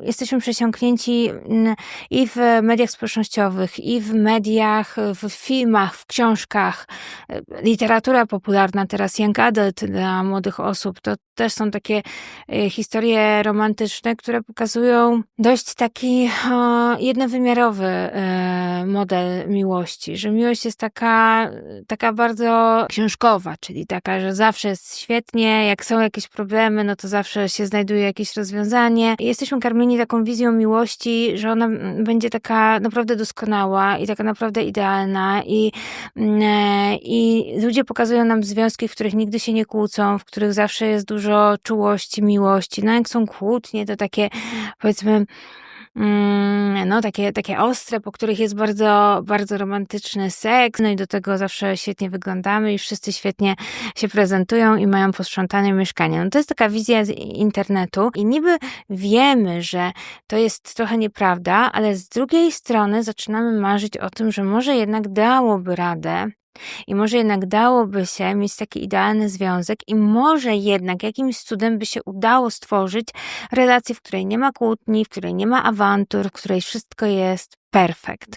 jesteśmy przesiąknięci mm, i w mediach społecznościowych, i w mediach, w filmach, w książkach. Literatura popularna, teraz young adult dla młodych osób, to też są takie e, historie romantyczne, które pokazują dość taki jednowymiarowy e, model miłości, że miłość jest taka, taka bardzo książkowa, czyli taka, że zawsze jest świetnie, jak są jakieś problemy, no to zawsze się znajduje jakieś rozwiązanie. Jesteśmy taką wizją miłości, że ona będzie taka naprawdę doskonała i taka naprawdę idealna i, mm, e, i ludzie pokazują nam związki, w których nigdy się nie kłócą, w których zawsze jest dużo czułości, miłości. No jak są kłótnie, to takie powiedzmy Mm, no takie, takie ostre, po których jest bardzo, bardzo romantyczny seks, no i do tego zawsze świetnie wyglądamy i wszyscy świetnie się prezentują i mają posprzątane mieszkanie. No to jest taka wizja z internetu i niby wiemy, że to jest trochę nieprawda, ale z drugiej strony zaczynamy marzyć o tym, że może jednak dałoby radę i może jednak dałoby się mieć taki idealny związek, i może jednak jakimś cudem by się udało stworzyć relację, w której nie ma kłótni, w której nie ma awantur, w której wszystko jest perfekt.